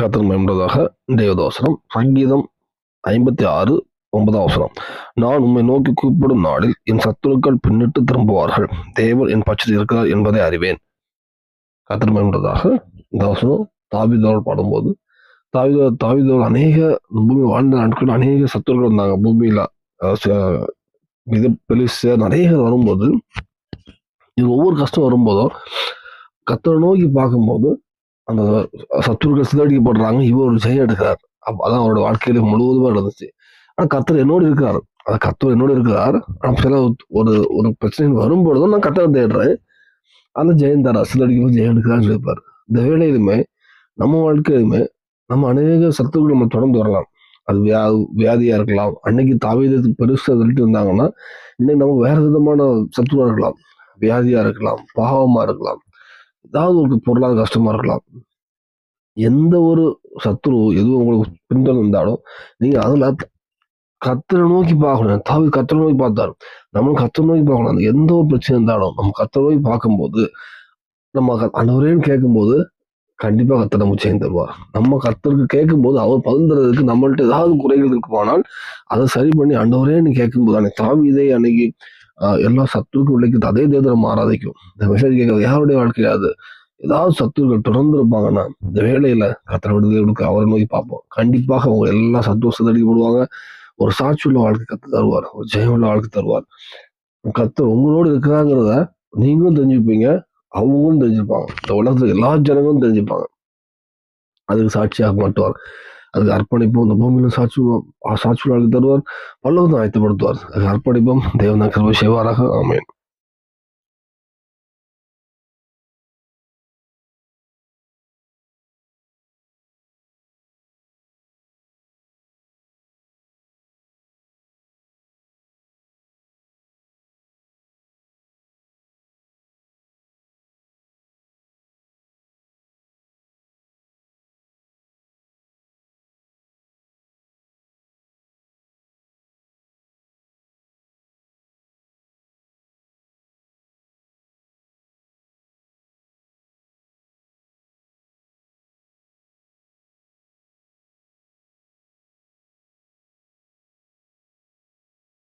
கத்தர் மேம்படுவதாக தேவதாசனம் சங்கீதம் ஐம்பத்தி ஆறு ஒன்பதாம் வசனம். நான் உம்மை நோக்கி கூப்பிடும் நாளில் என் சத்துருக்கள் பின்னிட்டு திரும்புவார்கள். தேவர் என் பட்சத்தில் இருக்கிறார் என்பதை அறிவேன். கத்தர் மேம்படுவதாக இந்த வசனம். தாவிதோடு பாடும்போது தாவிதோ தாவிதோடு அநேக பூமி வாழ்ந்த நாட்கள் அநேக சத்துருக்கள் வந்தாங்க. பூமியில அஹ் ச- பெலிச நிறைய வரும்போது இது ஒவ்வொரு கஷ்டம் வரும்போதும் கத்தரை நோக்கி பார்க்கும்போது அந்த சத்துருக்கள் சிதறடிக்கப்படுறாங்க இவர் ஒரு ஜெயம் எடுக்கிறார். அப்போ அதான் அவரோட வாழ்க்கையில முழுவதுமாக இருந்துச்சு ஆனால் கத்தர் என்னோட இருக்கிறார். அந்த கத்தர் என்னோட இருக்கிறார். ஆனால் சில ஒரு ஒரு பிரச்சனை வரும்பொழுதும் நான் கத்தரை தேடுறேன். அந்த ஜெயம் தரா சிலடிக்கும் ஜெயம் எடுக்கிறான்னு சொல்லியிருப்பார். இந்த வேலையிலுமே நம்ம வாழ்க்கையிலுமே நம்ம அநேக சத்துருக்கள் நம்ம தொடர்ந்து வரலாம். அது வியா வியாதியாக இருக்கலாம். அன்னைக்கு தாவீதத்துக்கு பெருசாக சொல்லிட்டு இருந்தாங்கன்னா இன்னைக்கு நம்ம வேற விதமான சத்துருவாக இருக்கலாம். வியாதியாக இருக்கலாம். பாவமாக இருக்கலாம். ஏதாவது உங்களுக்கு பொருளாதார கஷ்டமா இருக்கலாம். எந்த ஒரு சத்துரு எதுவும் உங்களுக்கு பின்தொடர்ந்தாலும் நீங்க அதுல கத்தரை நோக்கி பார்க்கணும். தாவி கத்தரை நோக்கி பார்த்தாரு. நம்மளும் கத்தரை நோக்கி பார்க்கணும். அந்த எந்த ஒரு பிரச்சனை இருந்தாலும் நம்ம கத்தரை நோக்கி பார்க்கும்போது நம்ம அனைவரையும் கேட்கும்போது கண்டிப்பா கத்தர் நம்ம செய்து தருவார். நம்ம கத்தருக்கு கேட்கும்போது அவர் பகிர்ந்துறதுக்கு நம்மள்ட்ட ஏதாவது குறைகள் இருக்குமானால் அதை சரி பண்ணி அண்டவரேன்னு கேட்கும்போது அன்னைக்கு தாவி இதை அன்னைக்கு எல்லா சத்துருக்கும் உழைக்குது அதே தேர்தலை மாறாதைக்கும் இந்த மெசேஜ் கேட்க யாருடைய வாழ்க்கையில அது ஏதாவது சத்துருக்கள் தொடர்ந்து இருப்பாங்கன்னா இந்த வேலையில கத்தரை விடுதலை கொடுக்க அவரை நோக்கி பார்ப்போம் கண்டிப்பாக அவங்க எல்லா சத்துவ அடிக்கப்படுவாங்க ஒரு சாட்சி உள்ள வாழ்க்கை கத்து தருவார் ஒரு ஜெயம் உள்ள வாழ்க்கை தருவார் கத்தர் உங்களோடு இருக்கிறாங்கிறத நீங்களும் தெரிஞ்சுப்பீங்க அவங்களும் தெரிஞ்சுப்பாங்க இந்த உலகத்துல எல்லா ஜனங்களும் தெரிஞ்சுப்பாங்க அதுக்கு சாட்சியாக மாட்டுவார் அதுக்கு அர்ப்பணிப்போம். இந்த பூமியில சாட்சி சாட்சி தருவார். பல்லவத்தை ஆயத்தப்படுத்துவார். அதுக்கு அர்ப்பணிப்போம். தேவன் கிருபை செய்வாராக. ஆமென்.